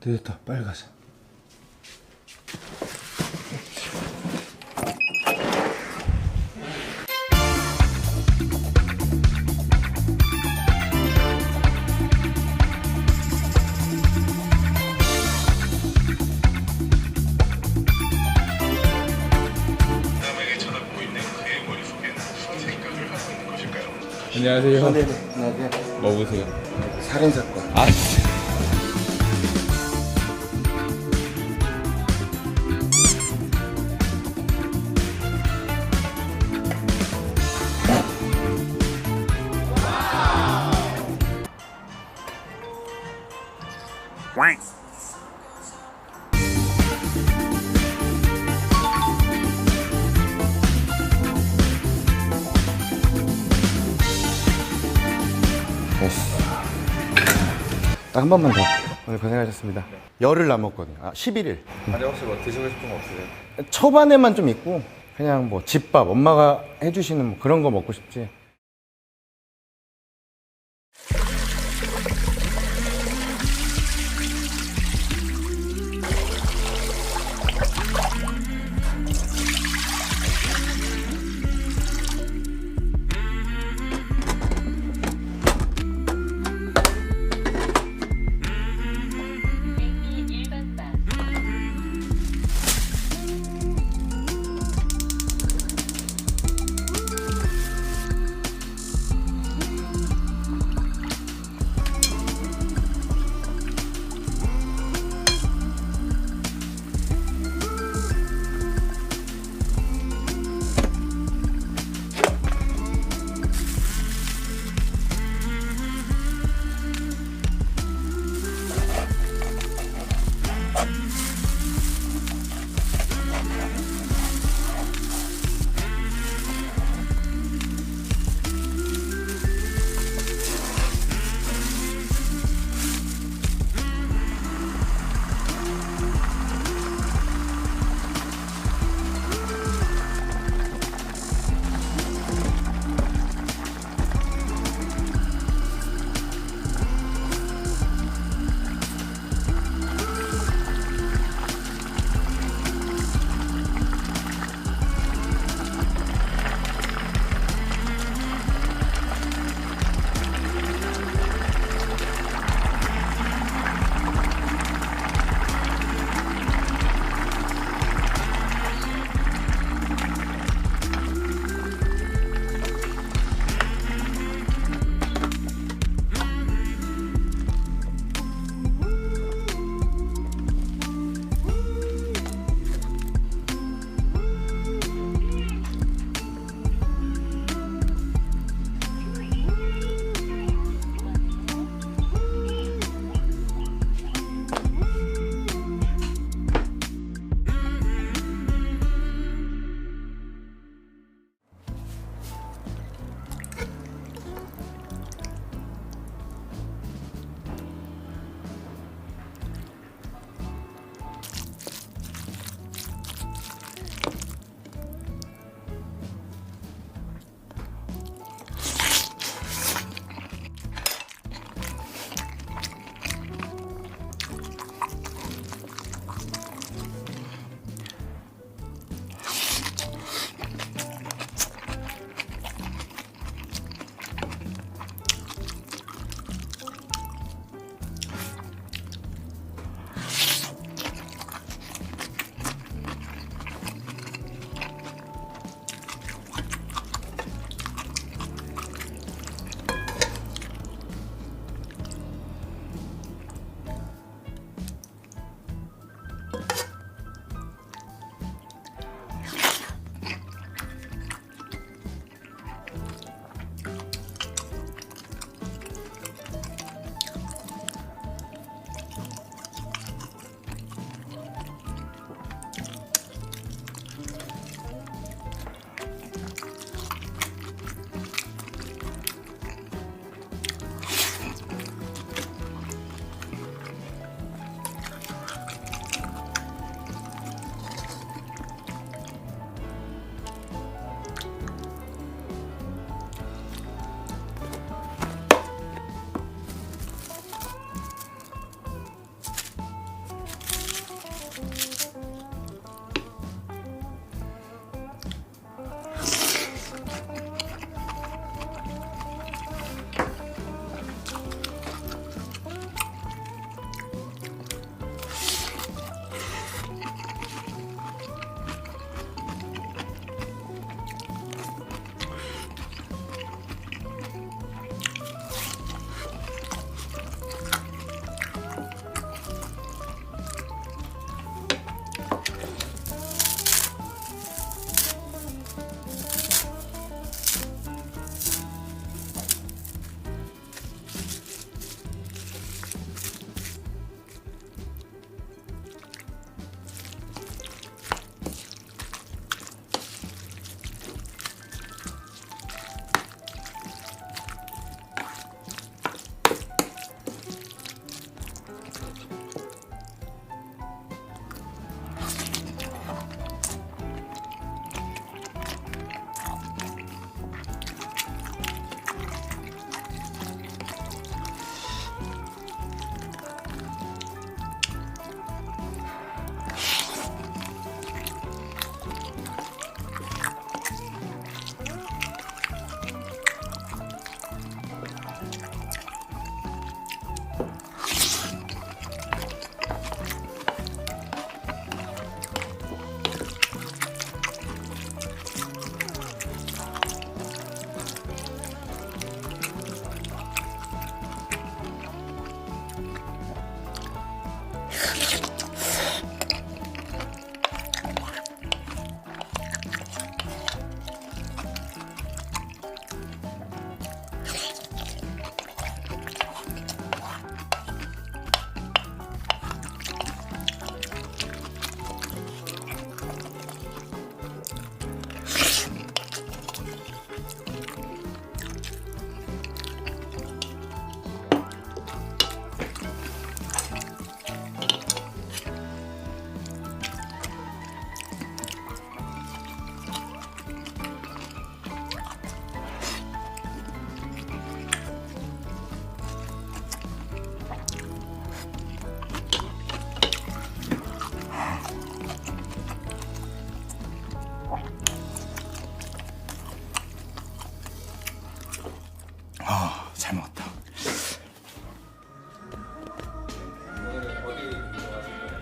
됐다. 빨리 가자? 안녕하세요 네네 안녕하세요. 뭐 보세요? 살인사건. 아 딱 한 번만 더. 오늘 고생하셨습니다. 열흘 남았거든요. 아 11일 아니 혹시 뭐 드시고 싶은 거 없으세요? 초반에만 좀 있고 그냥 뭐 집밥 엄마가 해주시는 뭐 그런 거 먹고 싶지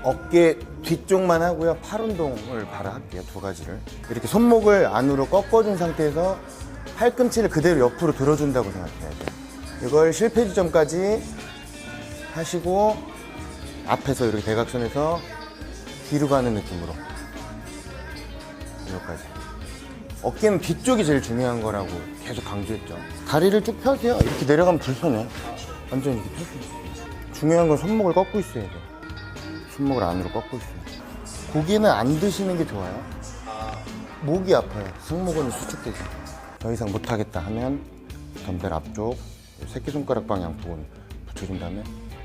어깨 뒤쪽만 하고요. 팔 운동을 바로 할게요. 두 가지를. 이렇게 손목을 안으로 꺾어준 상태에서 팔꿈치를 그대로 옆으로 들어준다고 생각해야 돼요. 이걸 실패 지점까지 하시고 앞에서 이렇게 대각선에서 뒤로 가는 느낌으로 여기까지. 어깨는 뒤쪽이 제일 중요한 거라고 계속 강조했죠. 다리를 쭉 펴세요. 이렇게 내려가면 불편해. 완전 이렇게 펴세요. 중요한 건 손목을 꺾고 있어야 돼. 손목을 안으로 꺾고 있어요. 고기는 안 드시는 게 좋아요. 목이 아파요. 승모근이 수축되죠. 더 이상 못하겠다 하면 덤벨 앞쪽 새끼손가락 방향 부분 붙여준 다음에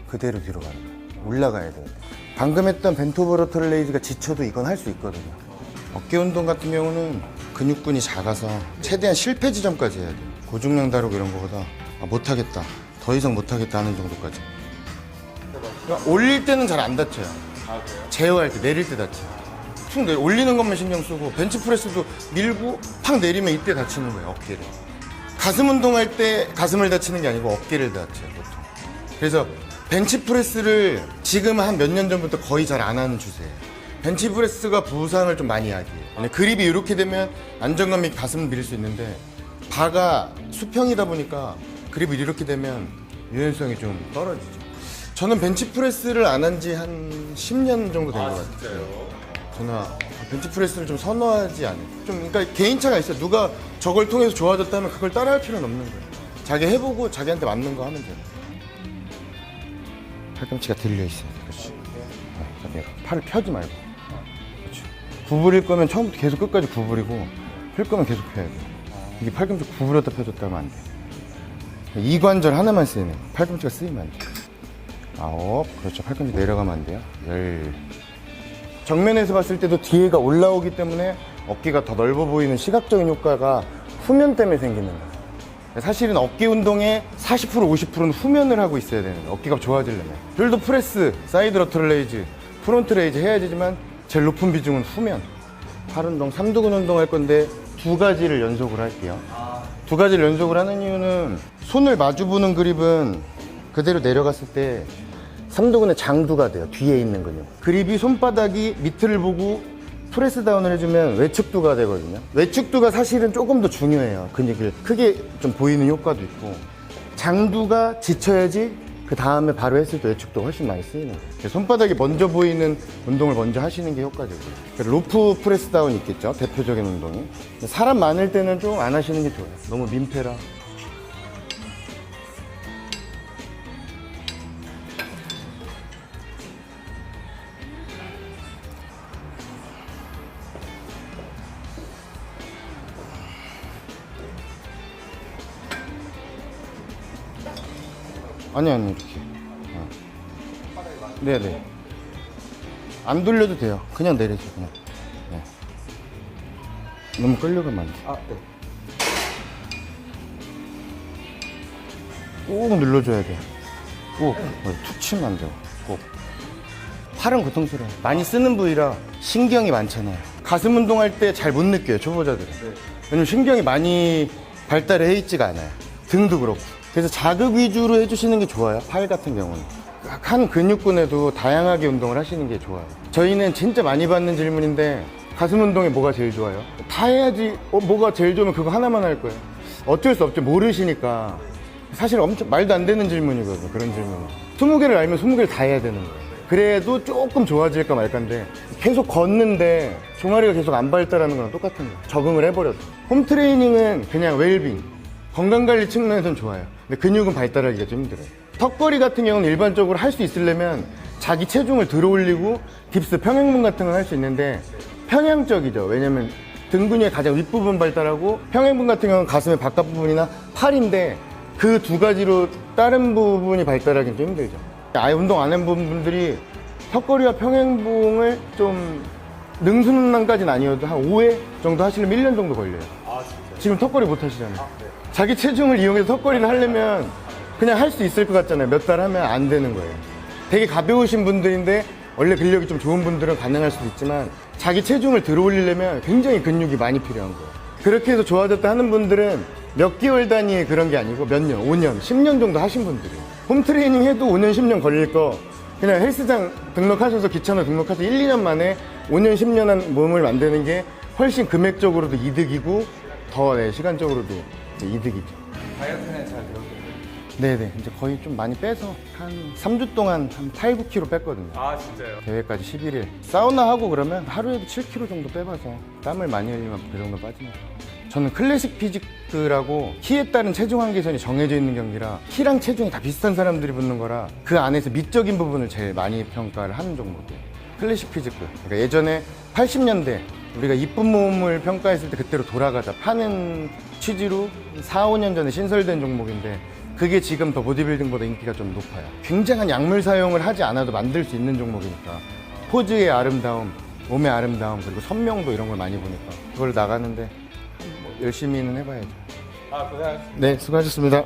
그대로 뒤로 가는 거예요. 올라가야 돼요. 방금 했던 벤토브로터 레이즈가 지쳐도 이건 할 수 있거든요. 어깨 운동 같은 경우는 근육군이 작아서 최대한 실패 지점까지 해야 돼요. 고중량 다루고 이런 거보다 아, 못하겠다. 더 이상 못하겠다 하는 정도까지. 그러니까 올릴 때는 잘 안 다쳐요. 제어할 때, 내릴 때 다쳐요. 툭 내려, 올리는 것만 신경 쓰고, 벤치프레스도 밀고, 팍 내리면 이때 다치는 거예요, 어깨를. 가슴 운동할 때 가슴을 다치는 게 아니고 어깨를 다쳐요, 보통. 그래서 벤치프레스를 지금 한 몇 년 전부터 거의 잘 안 하는 추세예요. 벤치프레스가 부상을 좀 많이 하기. 그립이 이렇게 되면 안정감이 가슴을 밀수 있는데, 바가 수평이다 보니까 그립이 이렇게 되면 유연성이 좀 떨어지죠. 저는 벤치프레스를 안 한 지 한 10년 정도 된 것 같아요. 저는 벤치프레스를 좀 선호하지 않아요. 좀, 그러니까 개인차가 있어요. 누가 저걸 통해서 좋아졌다면 그걸 따라할 필요는 없는 거예요. 자기 해보고 자기한테 맞는 거 하면 돼요. 팔꿈치가 들려 있어요. 그렇지. 네, 그대로. 팔을 펴지 말고. 그렇지. 구부릴 거면 처음부터 계속 끝까지 구부리고, 펼 거면 계속 펴야 돼요. 이게 팔꿈치 구부렸다 펴줬다 하면 안 돼요. 이 관절 하나만 쓰이네. 팔꿈치가 쓰이면 안 돼요. 아홉. 그렇죠. 팔꿈치 내려가면 안 돼요. 열. 정면에서 봤을 때도 뒤에가 올라오기 때문에 어깨가 더 넓어 보이는 시각적인 효과가 후면 때문에 생기는 거예요. 사실은 어깨 운동의 40% 50%는 후면을 하고 있어야 되는. 어깨가 좋아지려면. 숄더 프레스, 사이드 러터 레이즈, 프론트 레이즈 해야 되지만 제일 높은 비중은 후면. 팔 운동, 삼두근 운동 할 건데 두 가지를 연속을 할게요. 두 가지를 연속을 하는 이유는 손을 마주 보는 그립은 그대로 내려갔을 때 삼두근의 장두가 돼요. 뒤에 있는 근육. 그립이 손바닥이 밑을 보고 프레스 다운을 해주면 외측두가 되거든요. 외측두가 사실은 조금 더 중요해요. 근육을 크게 좀 보이는 효과도 있고. 장두가 지쳐야지 그 다음에 바로 했을 때 외측도 훨씬 많이 쓰이는 거예요. 손바닥이 먼저 보이는 운동을 먼저 하시는 게 효과적이에요. 그래서 로프 프레스 다운 있겠죠. 대표적인 운동이. 사람 많을 때는 좀 안 하시는 게 좋아요. 너무 민폐라. 아니 아니 이렇게. 어. 네네. 안 돌려도 돼요. 그냥 내리죠 그냥. 네. 너무 끌려가면 안돼. 아, 네. 꾹 눌러줘야 돼꾹 어, 툭 치면 안 돼요. 꼭. 팔은 고통스러워요. 많이 쓰는 부위라 신경이 많잖아요. 가슴 운동할 때 잘 못 느껴요 초보자들은. 왜냐면 신경이 많이 발달해 있지가 않아요. 등도 그렇고 그래서 자극 위주로 해주시는 게 좋아요. 팔 같은 경우는. 한 근육군에도 다양하게 운동을 하시는 게 좋아요. 저희는 진짜 많이 받는 질문인데 가슴 운동에 뭐가 제일 좋아요? 다 해야지 어, 뭐가 제일 좋으면 그거 하나만 할 거예요. 어쩔 수 없죠. 모르시니까. 사실 엄청 말도 안 되는 질문이거든요 그런 질문은. 20개를 알면 20개를 다 해야 되는 거예요. 그래도 조금 좋아질까 말까인데 계속 걷는데 종아리가 계속 안 발달하는 거랑 똑같은 거예요. 적응을 해버렸어. 홈트레이닝은 그냥 웰빙, 건강관리 측면에서는 좋아요. 근데 근육은 발달하기가 좀 힘들어요. 턱걸이 같은 경우는 일반적으로 할 수 있으려면 자기 체중을 들어 올리고 딥스 평행분 같은 건할수 있는데 편향적이죠. 왜냐면 등 근육의 가장 윗부분 발달하고 평행분 같은 경우는 가슴의 바깥 부분이나 팔인데 그 두 가지로 다른 부분이 발달하기는 좀 힘들죠. 아예 운동 안 한 분들이 턱걸이와 평행봉을 좀 능수능란까지는 아니어도 한 5회 정도 하시려면 1년 정도 걸려요. 아. 지금 턱걸이 못 하시잖아요. 자기 체중을 이용해서 턱걸이를 하려면 그냥 할 수 있을 것 같잖아요. 몇 달 하면 안 되는 거예요. 되게 가벼우신 분들인데 원래 근력이 좀 좋은 분들은 가능할 수도 있지만 자기 체중을 들어 올리려면 굉장히 근육이 많이 필요한 거예요. 그렇게 해서 좋아졌다 하는 분들은 몇 개월 단위의 그런 게 아니고 몇 년, 5년, 10년 정도 하신 분들이에요. 홈트레이닝 해도 5년, 10년 걸릴 거 그냥 헬스장 등록하셔서 귀찮아 등록해서 1, 2년 만에 5년, 10년 한 몸을 만드는 게 훨씬 금액적으로도 이득이고 더 네, 시간적으로도 이득이죠. 다이어트는 잘 되었겠네요. 네네. 이제 거의 좀 많이 빼서 한 3주 동안 한 8, 9kg 뺐거든요. 아 진짜요? 대회까지 11일. 사우나 하고 그러면 하루에도 7kg 정도 빼봐서 땀을 많이 흘리면 그 정도 빠지니까. 저는 클래식 피지크라고 키에 따른 체중 한계선이 정해져 있는 경기라 키랑 체중이 다 비슷한 사람들이 붙는 거라 그 안에서 미적인 부분을 제일 많이 평가를 하는 종목이에요. 클래식 피지크. 그러니까 예전에 80년대 우리가 이쁜 몸을 평가했을 때 그때로 돌아가자 파는 취지로 4, 5년 전에 신설된 종목인데 그게 지금 더 보디빌딩보다 인기가 좀 높아요. 굉장한 약물 사용을 하지 않아도 만들 수 있는 종목이니까 포즈의 아름다움, 몸의 아름다움 그리고 선명도 이런 걸 많이 보니까 그걸 나가는데 뭐 열심히는 해봐야죠. 아 고생하셨습니다. 네, 수고하셨습니다.